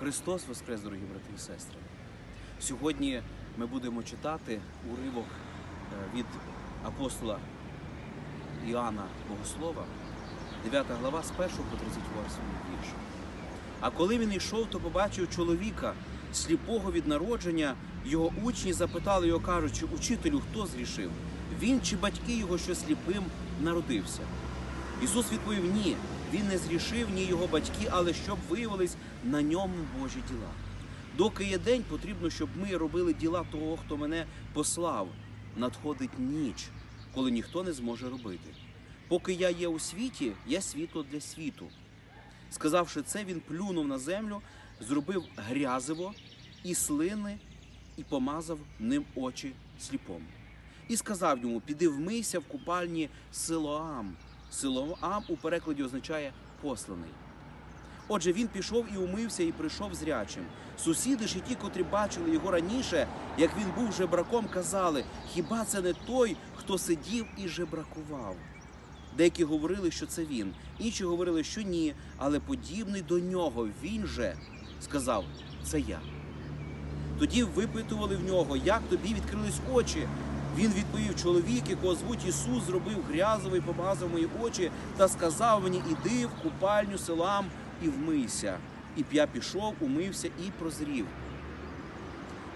Христос Воскрес, дорогі брати і сестри. Сьогодні ми будемо читати уривок е, від апостола Іоанна Богослова, 9 глава з 1 по 38 вірш. А коли він йшов, то побачив чоловіка, сліпого від народження. Його учні запитали його, кажучи, учителю, хто зрішив? Він чи батьки його, що сліпим народився? Ісус відповів: ні, він не зрішив, ні його батьки, але щоб виявились на ньому Божі діла. Доки є день, потрібно, щоб ми робили діла того, хто мене послав. Надходить ніч, коли ніхто не зможе робити. Поки я є у світі, я світло для світу. Сказавши це, він плюнув на землю, зробив грязиво і слини, і помазав ним очі сліпому. І сказав йому: Піди вмийся в купальні Силоам. Силоам у перекладі означає посланий. Отже, він пішов і умився, і прийшов зрячим. Сусіди ж і ті, котрі бачили його раніше, як він був жебраком, казали: хіба це не той, хто сидів і жебракував? Деякі говорили, що це він, інші говорили, що ні, але подібний до нього він же сказав: це я. Тоді випитували в нього, як тобі відкрились очі. Він відповів: чоловік, якого звуть Ісус, зробив грязовий, помазав мої очі та сказав мені: іди в купальню селам і вмийся. І я пішов, умився і прозрів.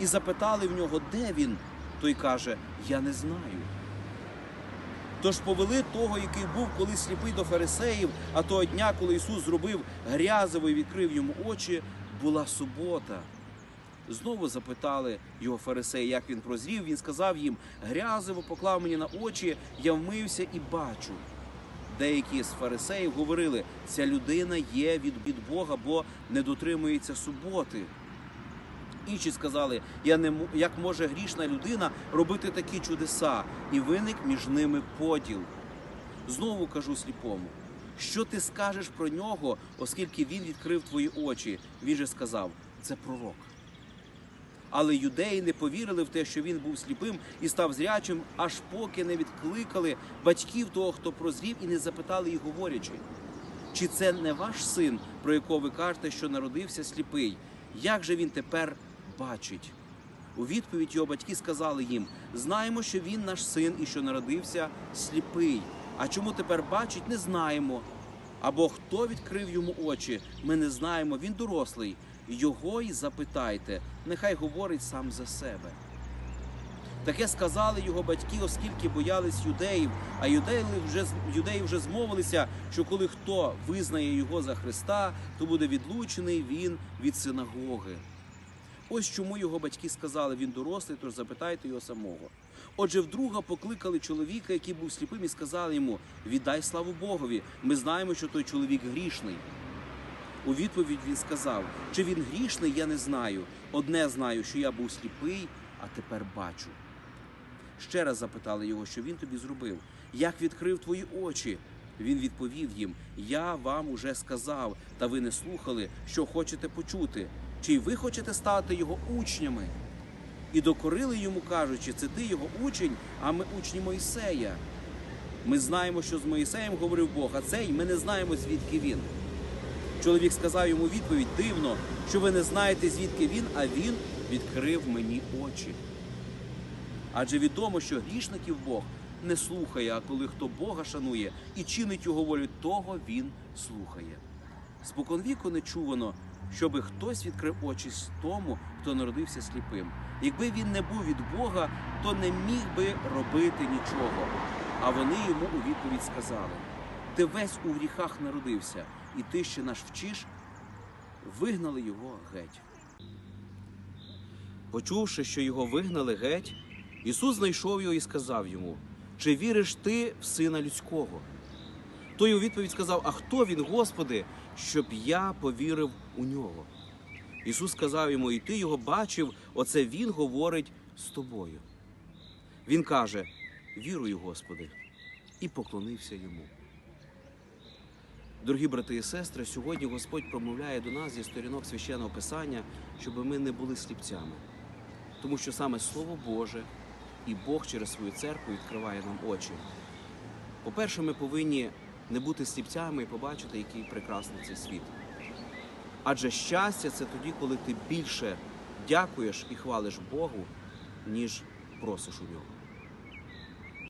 І запитали в нього, де він? Той каже: Я не знаю. Тож повели того, який був колись сліпий до фарисеїв, а того дня, коли Ісус зробив грязово і відкрив йому очі, була субота. Знову запитали його фарисеї, як він прозрів. Він сказав їм: грязиво поклав мені на очі, я вмився і бачу. Деякі з фарисеїв говорили, ця людина є від, від Бога, бо не дотримується суботи. Інші сказали, я не як може грішна людина робити такі чудеса, і виник між ними поділ. Знову кажу сліпому, що ти скажеш про нього, оскільки він відкрив твої очі? Він же сказав, це пророк. Але юдеї не повірили в те, що він був сліпим і став зрячим, аж поки не відкликали батьків того, хто прозрів, і не запитали їх, говорячи. Чи це не ваш син, про якого ви кажете, що народився сліпий? Як же він тепер бачить? У відповідь його батьки сказали їм: знаємо, що він наш син і що народився сліпий. А чому тепер бачить, не знаємо. Або хто відкрив йому очі, ми не знаємо, він дорослий. Його й запитайте, нехай говорить сам за себе. Таке сказали його батьки, оскільки боялись юдеїв, а юдеї вже, юдеї вже змовилися, що коли хто визнає його за Христа, то буде відлучений він від синагоги. Ось чому його батьки сказали, він дорослий, тож запитайте його самого. Отже, вдруга покликали чоловіка, який був сліпим, і сказали йому: Віддай славу Богові, ми знаємо, що той чоловік грішний. У відповідь він сказав: чи він грішний, я не знаю. Одне знаю, що я був сліпий, а тепер бачу. Ще раз запитали його, що він тобі зробив, як відкрив твої очі. Він відповів їм: Я вам уже сказав, та ви не слухали, що хочете почути. Чи й ви хочете стати його учнями? І докорили йому, кажучи, це ти його учень, а ми учні Мойсея. Ми знаємо, що з Моїсеєм говорив Бог, а цей ми не знаємо, звідки він. Чоловік сказав йому відповідь: дивно, що ви не знаєте, звідки він, а він відкрив мені очі. Адже відомо, що грішників Бог не слухає, а коли хто Бога шанує і чинить його волю, того він слухає. Споконвіку не чувано, щоби хтось відкрив очі з тому, хто народився сліпим. Якби він не був від Бога, то не міг би робити нічого. А вони йому у відповідь сказали: Ти весь у гріхах народився, і ти ще наш вчиш, вигнали його геть. Почувши, що його вигнали геть, Ісус знайшов його і сказав йому: Чи віриш ти в сина людського? Той у відповідь сказав: А хто він, Господи, щоб я повірив у нього? Ісус сказав йому: І ти його бачив, оце Він говорить з тобою. Він каже: Вірую, Господи, і поклонився йому. Дорогі брати і сестри, сьогодні Господь промовляє до нас зі сторінок священного писання, щоб ми не були сліпцями. Тому що саме Слово Боже і Бог через свою церкву відкриває нам очі. По-перше, ми повинні не бути сліпцями і побачити, який прекрасний цей світ. Адже щастя це тоді, коли ти більше дякуєш і хвалиш Богу, ніж просиш у нього.